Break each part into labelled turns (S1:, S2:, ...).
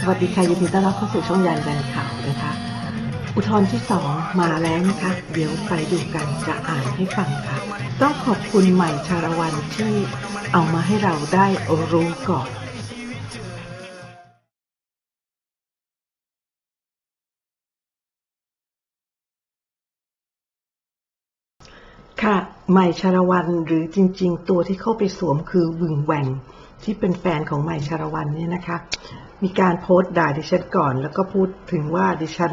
S1: สวัสดีค่ะยินดีต้อนรับเข้าสู่ช่องยันยันข่าวนะคะ อุทธรณ์ที่สองมาแล้วนะคะ เดี๋ยวไปดูกันจะอ่านให้ฟังค่ะ ต้องขอบคุณใหม่ชาละวันที่เอามาให้เราได้รู้ก่อนค่ะใหม่ชาละวันหรือจริง ๆ ตัวที่เข้าไปสวมคือวึงแหวง ที่เป็นแฟนของใหม่ชาละวันเนี่ยนะคะ มีการโพสต์ด่าดิฉันก่อน แล้วก็พูดถึงว่าดิฉัน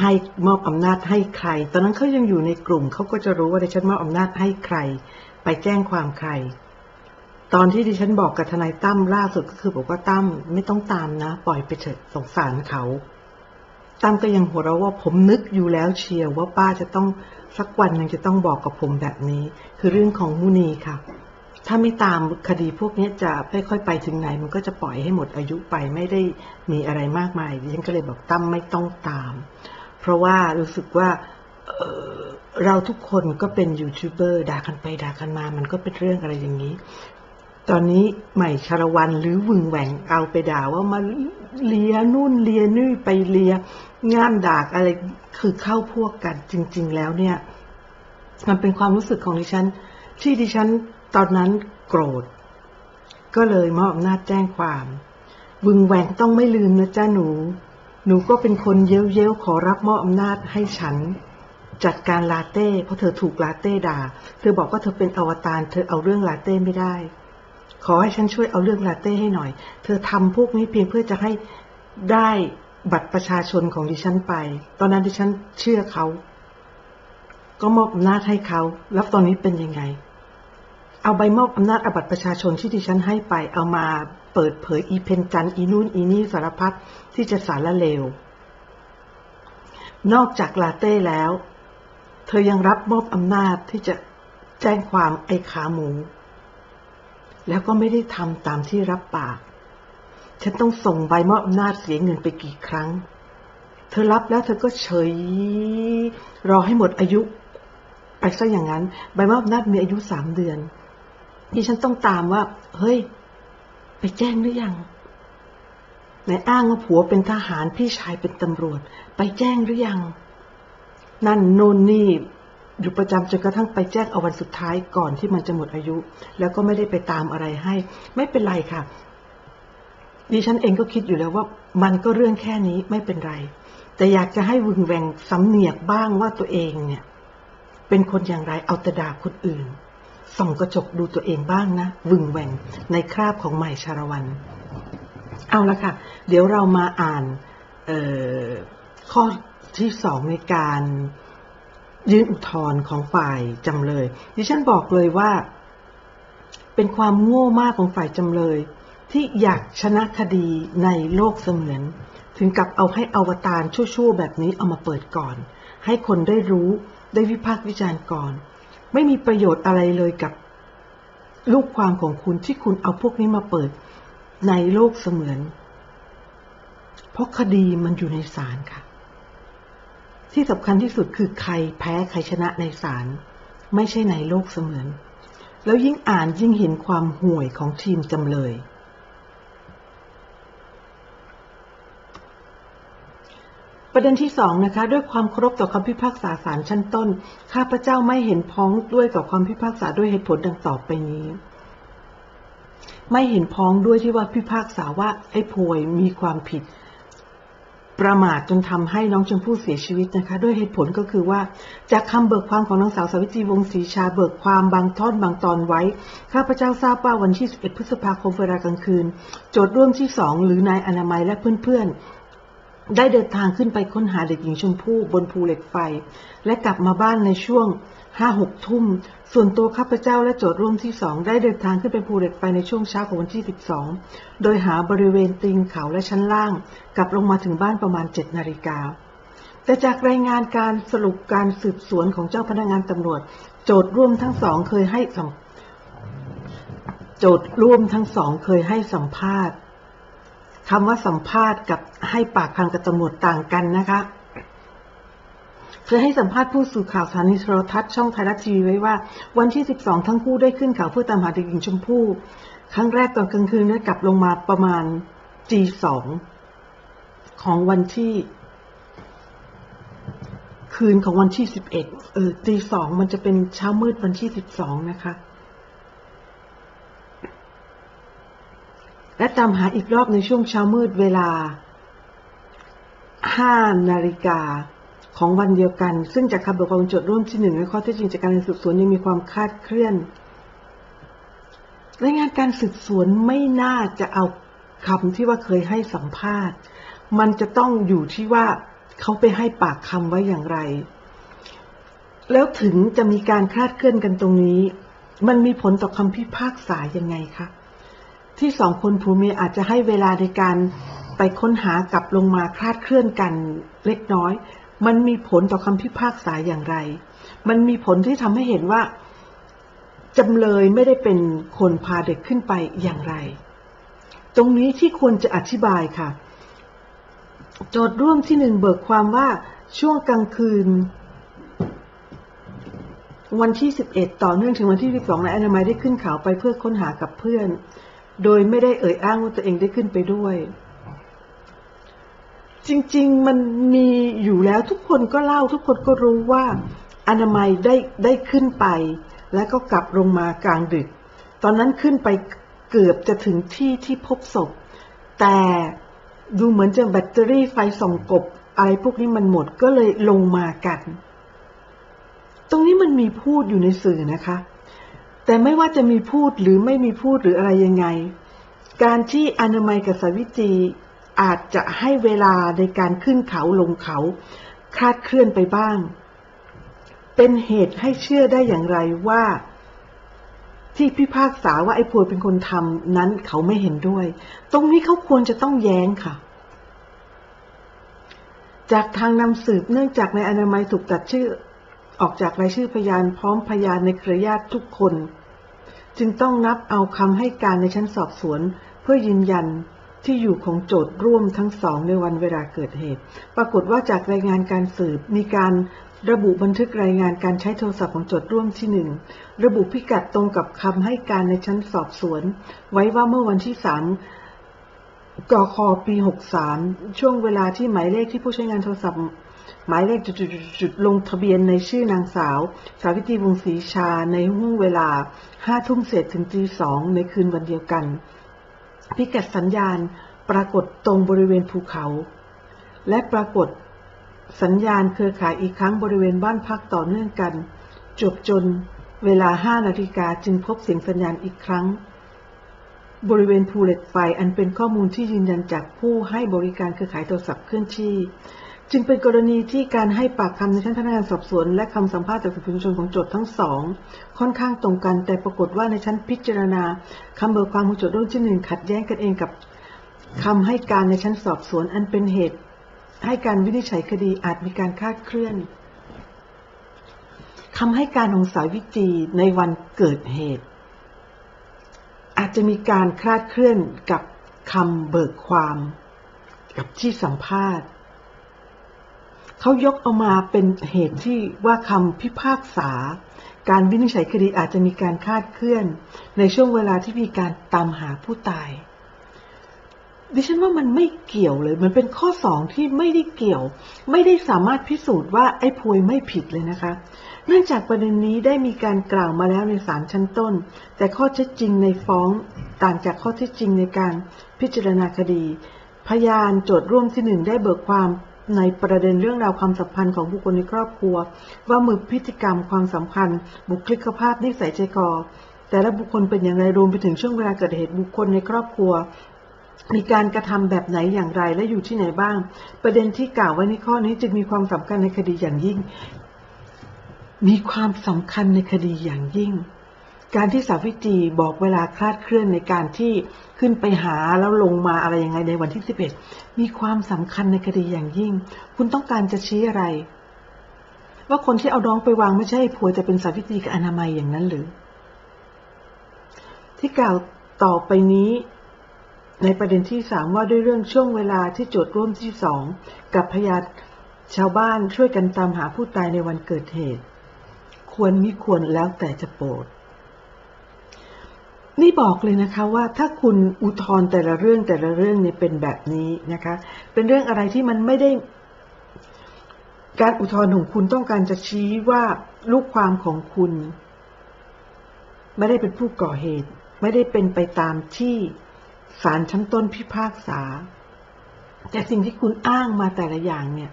S1: ให้มอบอำนาจให้ใคร ตอนนั้นเขายังอยู่ในกลุ่มเขาก็จะรู้ว่าดิฉันมอบอำนาจให้ใคร ไปแจ้งความใคร ตอนที่ดิฉันบอกกับทนายตั้มล่าสุดก็คือบอกว่าตั้มไม่ต้องตามนะ ปล่อยไปเถอะสงสารเขาตั้มก็ยังหัวเราะว่าผมนึกอยู่แล้วเชียวว่าป้าจะต้องสักวันหนึ่งจะต้องบอกกับผมแบบนี้ คือเรื่องของมุนีค่ะ ถ้าไม่ตามคดีพวกนี้จะไม่ค่อยไปถึงไหน มันก็จะปล่อยให้หมดอายุไปไม่ได้มีอะไรมากมายดิฉันก็เลยบอกตั้มไม่ต้องตาม เพราะว่ารู้สึกว่าเเราทุกคนก็เป็นยูทูบเบอร์ด่ากันไปด่ากันมา มันก็เป็นเรื่องอะไรอย่างนี้ ตอนนี้ใหม่ชาละวันหรือวึงแหวงเอาไปด่าว่ามาเลียนู่นเลียนี่ไปเลียง่ามดากอะไรคือเข้าพวกกันจริง ๆ แล้วเนี่ย มันเป็นความรู้สึกของดิฉัน ที่ดิฉัน ตอนนั้นโกรธ ก็เลยมอบอำนาจแจ้งความวึงแหวงต้องไม่ลืมนะจ้าหนู หนูก็เป็นคนเย้ยวเย้ยวๆขอรับมอบอำนาจให้ฉัน จัดการลาเต้ เพราะเธอถูกลาเต้ด่า เธอบอกว่าเธอเป็นอวตารเธอเอาเรื่องลาเต้ไม่ได้ ขอให้ฉันช่วยเอาเรื่องลาเต้ให้หน่อย เธอทำพวกนี้เพียงเพื่อจะให้ได้บัตรประชาชนของดิฉันไป ตอนนั้นดิฉันเชื่อเขา ก็มอบอำนาจให้เขา แล้วตอนนี้เป็นยังไง เอาใบมอบอำนาจอบัตรประชาชนที่ดิฉันให้ไป เอามาเปิดเผยอีเพนจันอีนู่นอีนี่สารพัดที่จะสารละเลว นอกจากลาเต้แล้ว เธอยังรับมอบอำนาจที่จะแจ้งความไอ้ขาหมู แล้วก็ไม่ได้ทำตามที่รับปาก ฉันต้องส่งใบมอบอำนาจเสียเงินไปกี่ครั้ง เธอรับแล้วเธอก็เฉย รอให้หมดอายุไปซะอย่างนั้น ใบมอบอำนาจมีอายุสามเดือน ดิฉันต้องตามว่า เฮ้ย ไปแจ้งหรือยังไหนอ้างว่าผัวเป็นทหารพี่ชายเป็นตำรวจ ไปแจ้งหรือยัง นั่นโน่นนี่อยู่ประจำจนกระทั่งไปแจ้งเอาวันสุดท้ายก่อนที่มันจะหมดอายุ แล้วก็ไม่ได้ไปตามอะไรให้ ไม่เป็นไรค่ะ ดิฉันเองก็คิดอยู่แล้วว่า มันก็เรื่องแค่นี้ไม่เป็นไร แต่อยากจะให้วึงแวงสำเนียกบ้างว่าตัวเองเนี่ย เป็นคนอย่างไรเอาแต่ด่าคนอื่น ส่องกระจกดูตัวเองบ้างนะวึงแหวงในคราบของใหม่ชาละวัน เอาละค่ะ เดี๋ยวเรามาอ่านข้อที่สองในการยื่นอุทธรณ์ของฝ่ายจำเลย ดิฉันบอกเลยว่า เป็นความโง่มากของฝ่ายจำเลย ที่อยากชนะคดีในโลกเสมือน ถึงกับเอาให้อวตารชั่วๆแบบนี้เอามาเปิดก่อน ให้คนได้รู้ได้วิพากษ์วิจารณ์ก่อน ไม่มีประโยชน์อะไรเลยกับลูกความของคุณที่คุณเอาพวกนี้มาเปิดในโลกเสมือน เพราะคดีมันอยู่ในศาลค่ะ ที่สำคัญที่สุดคือใครแพ้ใครชนะในศาลไม่ใช่ในโลกเสมือน แล้วยิ่งอ่านยิ่งเห็นความห่วยของทีมจำเลย ประเด็นที่สองนะคะ ด้วยความเคารพต่อคำพิพากษาศาลชั้นต้น ข้าพเจ้าไม่เห็นพ้องด้วยกับความพิพากษาด้วยเหตุผลดังต่อไปนี้ ไม่เห็นพ้องด้วยที่ว่าพิพากษาว่าไอ้พวยมีความผิด ประมาทจนทำให้น้องชมพู่เสียชีวิตนะคะ ด้วยเหตุผลก็คือว่า จากคำเบิกความของนางสาวสาวิตรีวงศ์ศรีชาเบิกความบางท่อนบางตอนไว้ ข้าพเจ้าทราบว่าวันที่11พฤษภาคมเวลากลางคืน โจทย์ร่วมที่สองหรือนายอนามัยและเพื่อนๆ ได้เดินทางขึ้นไปค้นหาเด็กหญิงชมพู่บนภูเหล็กไฟ และกลับมาบ้านในช่วงห้าหกทุ่ม ส่วนตัวข้าพเจ้าและโจทย์ร่วมที่สองได้เดินทางขึ้นไปภูเหล็กไฟในช่วงเช้าของวันที่สิบสองโดยหาบริเวณตีนเขาและชั้นล่าง กลับลงมาถึงบ้านประมาณเจ็ดนาฬิกา แต่จากรายงานการสรุปการสืบสวนของเจ้าพนักงานตำรวจ โจทย์ร่วมทั้งสองเคยให้สัมโจทย์ร่วมทั้งสองเคยให้สัมภาษณ์ คำว่าสัมภาษณ์กับให้ปากคำกับตำรวจต่างกันนะคะเคยให้สัมภาษณ์ผู้สื่อข่าวสถานีโทรทัศน์ช่องไทยรัฐทีวีไว้ว่า วันที่ 12 ทั้งคู่ได้ขึ้นเขาเพื่อตามหาเด็กหญิงชมพู่ ครั้งแรกตอนกลางคืนได้กลับลงมาประมาณ G2 ของวันที่ คืนของวันที่ 11 เออ G2 มันจะเป็นเช้ามืดวันที่ 12 นะคะ และตามหาอีกรอบในช่วงเช้ามืดเวลา 5 นาฬิกาของวันเดียวกัน ซึ่งจากคำบอกของโจทย์ร่วมที่หนึ่งและข้อเท็จจริงจากการสืบสวนยังมีความคาดเคลื่อนรายงานการสืบสวนไม่น่าจะเอาคำที่ว่าเคยให้สัมภาษณ์ มันจะต้องอยู่ที่ว่าเขาไปให้ปากคำไว้อย่างไร แล้วถึงจะมีการคลาดเคลื่อนกันตรงนี้ มันมีผลต่อคำพิพากษายังไงคะ ที่สองคนผัวเมียอาจจะให้เวลาในการไปค้นหากลับลงมาคลาดเคลื่อนกันเล็กน้อย มันมีผลต่อคำพิพากษาอย่างไร มันมีผลที่ทำให้เห็นว่าจำเลยไม่ได้เป็นคนพาเด็กขึ้นไปอย่างไร ตรงนี้ที่ควรจะอธิบายค่ะ โจทย์ร่วมที่หนึ่งเบิกความว่าช่วงกลางคืน วันที่ 11 ต่อเนื่องถึงวันที่ 12นายอนามัยได้ขึ้นเขาไปเพื่อค้นหากับเพื่อน โดยไม่ได้เอ่ยอ้างว่าตัวเองได้ขึ้นไปด้วย จริง ๆ มันมีอยู่แล้วทุกคนก็เล่าทุกคนก็รู้ว่าอนามัยได้ได้ขึ้นไป แล้วก็กลับลงมากลางดึก ตอนนั้นขึ้นไปเกือบจะถึงที่ที่พบศพ แต่ดูเหมือนจะแบตเตอรี่ไฟส่องกบ อะไรพวกนี้มันหมดก็เลยลงมากัน ตรงนี้มันมีพูดอยู่ในสื่อนะคะ แต่ไม่ว่าจะมีพูดหรือไม่มีพูดหรืออะไรยังไง การที่อนามัยกับสวิตรีอาจจะให้เวลาในการขึ้นเขาลงเขาคลาดเคลื่อนไปบ้าง เป็นเหตุให้เชื่อได้อย่างไรว่า ที่พิพากษาว่าไอ้พวยเป็นคนทำนั้นเขาไม่เห็นด้วย ตรงนี้เขาควรจะต้องแย้งค่ะ จากทางนำสืบเนื่องจากในอนามัยถูกตัดชื่อ ออกจากรายชื่อพยานพร้อมพยานในเครือญาติทุกคน จึงต้องนับเอาคำให้การในชั้นสอบสวน เพื่อยืนยันที่อยู่ของโจทย์ร่วมทั้งสองในวันเวลาเกิดเหตุ ปรากฏว่าจากรายงานการสืบมีการระบุบันทึกรายงานการใช้โทรศัพท์ของโจทย์ร่วมที่หนึ่งระบุพิกัดตรงกับคำให้การในชั้นสอบสวน ไว้ว่าเมื่อวันที่สามกคปี 63 ช่วงเวลาที่หมายเลขที่ผู้ใช้งานโทรศัพท์ หมายเลขจุดๆๆลงทะเบียนในชื่อนางสาว สาวิตรีวงศรีชาในห่วงเวลา5ทุ่มเศษถึงตีสองในคืนวันเดียวกัน พิกัดสัญญาณปรากฏตรงบริเวณภูเขา และปรากฏสัญญาณเครือข่ายอีกครั้งบริเวณบ้านพักต่อเนื่องกัน จบจนเวลา5นาฬิกาจึงพบเสียงสัญญาณอีกครั้ง บริเวณภูเหล็กไฟอันเป็นข้อมูลที่ยืนยันจากผู้ให้บริการเครือข่ายโทรศัพท์เคลื่อนที่ จึงเป็นกรณีที่การให้ปากคำในชั้นพนักงานสอบสวน และคำสัมภาษณ์จากสื่อมวลชนของโจทย์ทั้งสอง ค่อนข้างตรงกัน แต่ปรากฏว่าในชั้นพิจารณาคำเบิกความของโจทย์ร่วมที่หนึ่งขัดแย้งกันเองกับคำให้การในชั้นสอบสวน อันเป็นเหตุ ให้การวินิจฉัยคดีอาจมีการคาดเคลื่อนคำให้การของสายวิจีในวันเกิดเหตุ อาจจะมีการคลาดเคลื่อนกับคำเบิกความ กับที่สัมภาษณ์ เขายกเอามาเป็นเหตุที่ว่าคำพิพากษา การวินิจฉัยคดีอาจจะมีการคาดเคลื่อน ในช่วงเวลาที่มีการตามหาผู้ตาย ดิฉันว่ามันไม่เกี่ยวเลย มันเป็นข้อสองที่ไม่ได้เกี่ยว ไม่ได้สามารถพิสูจน์ว่าไอ้พวยไม่ผิดเลยนะคะ เนื่องจากประเด็นนี้ได้มีการกล่าวมาแล้วในศาลชั้นต้น แต่ข้อเท็จจริงในฟ้องต่างจากข้อเท็จจริงในการพิจารณาคดี พยานโจทย์ร่วมที่หนึ่งได้เบิกความ ในประเด็นเรื่องราวความสัมพันธ์ของบุคคลในครอบครัว ว่ามือพฤติกรรมความสัมพันธ์ บุคลิกภาพนิสัยใจคอแต่ละบุคคลเป็นอย่างไรรวมไปถึงช่วงเวลาเกิดเหตุบุคคลในครอบครัว มีการกระทำแบบไหนอย่างไรและอยู่ที่ไหนบ้าง ประเด็นที่กล่าวไว้ในข้อนี้จึงมีความสำคัญในคดีอย่างยิ่ง มีความสำคัญในคดีอย่างยิ่ง การที่สาวิตรีบอกเวลาคลาดเคลื่อนในการที่ขึ้นไปหาแล้วลงมาอะไรยังไงในวันที่ 11 มีความสำคัญในคดีอย่างยิ่ง คุณต้องการจะชี้อะไร ว่าคนที่เอาน้องไปวางไม่ใช่ผัวจะเป็นสาวิตรีกับอนามัยอย่างนั้นหรือ ที่กล่าวต่อไปนี้ในประเด็นที่สามว่าด้วยเรื่องช่วงเวลาที่โจทย์ร่วมที่สองกับพยานชาวบ้านช่วยกันตามหาผู้ตายในวันเกิดเหตุ ควรมิควรแล้วแต่จะโปรด นี่บอกเลยนะคะว่าถ้าคุณอุทธรณ์แต่ละเรื่องแต่ละเรื่องเนี่ยเป็นแบบนี้นะคะ เป็นเรื่องอะไรที่มันไม่ได้ การอุทธรณ์ของคุณต้องการจะชี้ว่าลูกความของคุณ ไม่ได้เป็นผู้ก่อเหตุ ไม่ได้เป็นไปตามที่ศาลชั้นต้นพิพากษา แต่สิ่งที่คุณอ้างมาแต่ละอย่างเนี่ย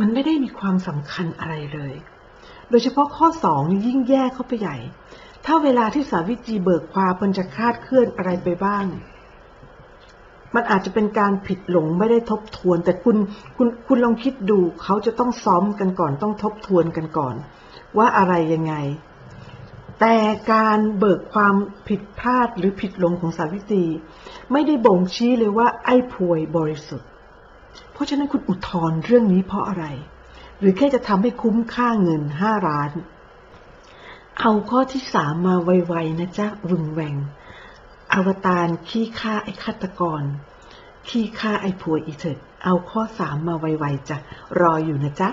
S1: มันไม่ได้มีความสำคัญอะไรเลย โดยเฉพาะข้อสองนี่ยิ่งแย่เข้าไปใหญ่ ถ้าเวลาที่สาวิตรีเบิกความมันจะคาดเคลื่อนอะไรไปบ้าง มันอาจจะเป็นการผิดหลงไม่ได้ทบทวน แต่คุณคุณคุณลองคิดดู เขาจะต้องซ้อมกันก่อน ต้องทบทวนกันก่อน ว่าอะไรยังไง แต่การเบิกความผิดพลาดหรือผิดหลงของสาวิตรีไม่ได้บ่งชี้เลยว่า ไอ้พวยบริสุทธิ์ เพราะฉะนั้นคุณอุทธรณ์เรื่องนี้เพราะอะไร หรือแค่จะทำให้คุ้มค่าเงินห้าล้าน เอาข้อที่สามมาไวๆนะจ๊ะวึงแหวง อวตารขี้ฆ่าไอ้ฆาตกร ขี้ฆ่าไอ้ผัวอีเถิดเอาข้อสามมาไวๆจ้ะรออยู่นะจ๊ะ